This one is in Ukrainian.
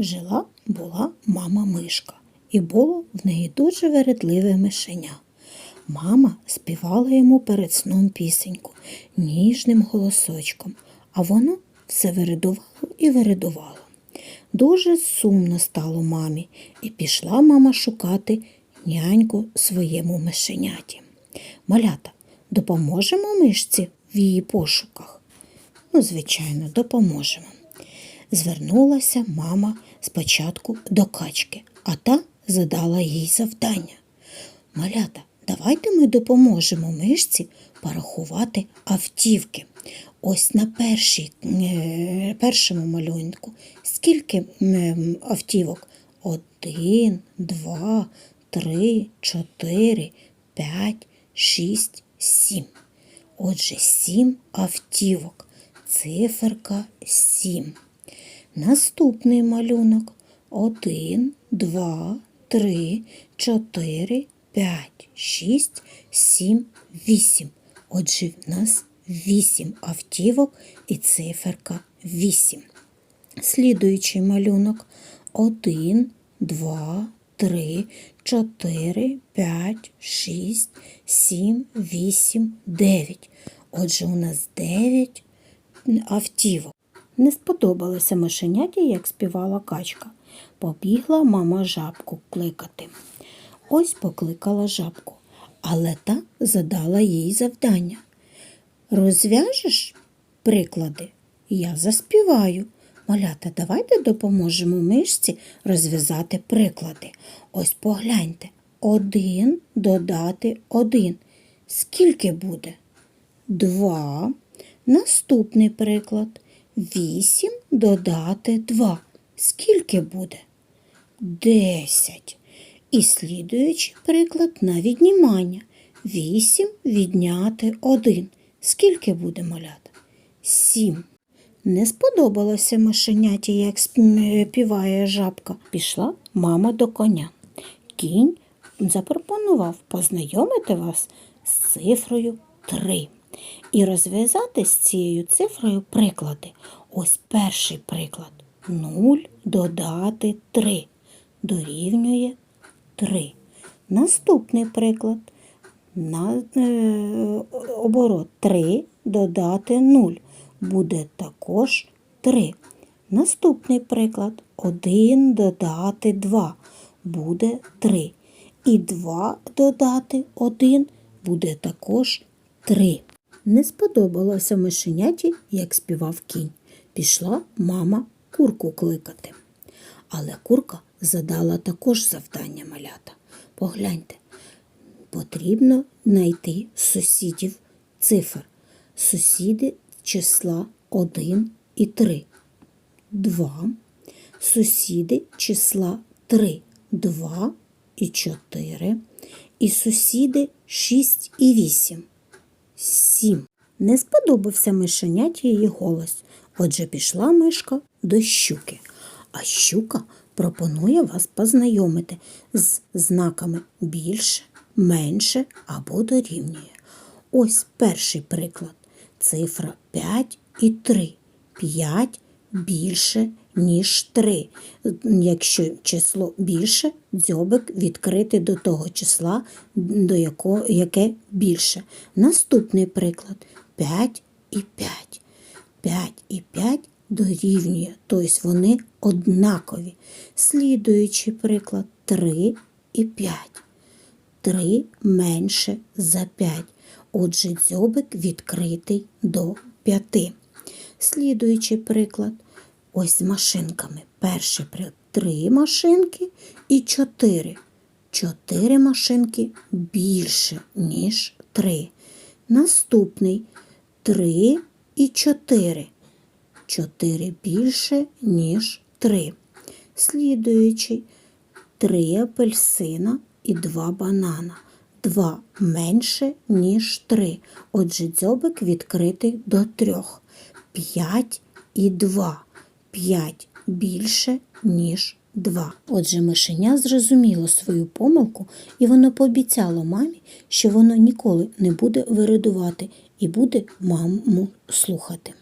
Жила була мама мишка, і було в неї дуже вередливе мишеня. Мама співала йому перед сном пісеньку ніжним голосочком, а воно все вередувало і вередувало. Дуже сумно стало мамі, і пішла мама шукати няньку своєму мишеняті. Малята, допоможемо мишці в її пошуках? Ну, звичайно, допоможемо. Звернулася мама спочатку до качки, а та задала їй завдання. Малята, давайте ми допоможемо мишці порахувати автівки. Ось на першій, е, першому малюнку скільки автівок? Один, два, три, чотири, п'ять, шість, сім. Отже, сім автівок. Циферка сім. Наступний малюнок. Один, два, три, чотири, п'ять, шість, сім, вісім. Отже, в нас вісім автівок і циферка вісім. Слідуючий малюнок. Один, два, три, чотири, п'ять, шість, сім, вісім, дев'ять. Отже, у нас дев'ять автівок. Не сподобалося мишеняті, як співала качка. Побігла мама жабку кликати. Ось покликала жабку, але та задала їй завдання. Розв'яжеш приклади? Я заспіваю. Малята, давайте допоможемо мишці розв'язати приклади. Ось погляньте. Один додати один. Скільки буде? Два. Наступний приклад. Вісім додати два. Скільки буде? Десять. І слідуючий приклад на віднімання. Вісім відняти один. Скільки буде малята? Сім. Не сподобалося мишеняті, як співає жабка. Пішла мама до коня. Кінь запропонував познайомити вас з цифрою 3 і розв'язати з цією цифрою приклади. Ось перший приклад. 0 додати 3 дорівнює 3. Наступний приклад. На е, оборот 3 додати 0 буде також 3. Наступний приклад 1 додати 2 буде 3. І 2 додати 1 буде також 3. Не сподобалося мишеняті, як співав кінь. Пішла мама курку кликати. Але курка задала також завдання малята. Погляньте, потрібно знайти сусідів цифр. Сусіди числа 1 і 3. 2. Сусіди числа 3, 2 і 4. І сусіди 6 і 8. 7. Не сподобався мишеняті її голос. Отже, пішла мишка до щуки. А щука пропонує вас познайомити з знаками більше, менше або дорівнює. Ось перший приклад. Цифра 5 і 3. 5 більше, ніж 3. Якщо число більше, дзьобик відкритий до того числа, до якого, яке більше. Наступний приклад 5 і 5. 5 і 5 дорівнює, тобто вони однакові. Слідуючий приклад 3 і 5. 3 менше за 5. Отже, дзьобик відкритий до 5. Слідуючий приклад. Ось з машинками. Приклад. Три машинки і чотири. Чотири машинки більше, ніж три. Наступний три і чотири. Чотири більше, ніж три. Слідуючий три апельсина і два банана. Два менше, ніж три. Отже, дзьобик відкритий до трьох. П'ять і два. П'ять більше, ніж два. Отже, мишеня зрозуміло свою помилку, і воно пообіцяло мамі, що воно ніколи не буде виридувати і буде маму слухати.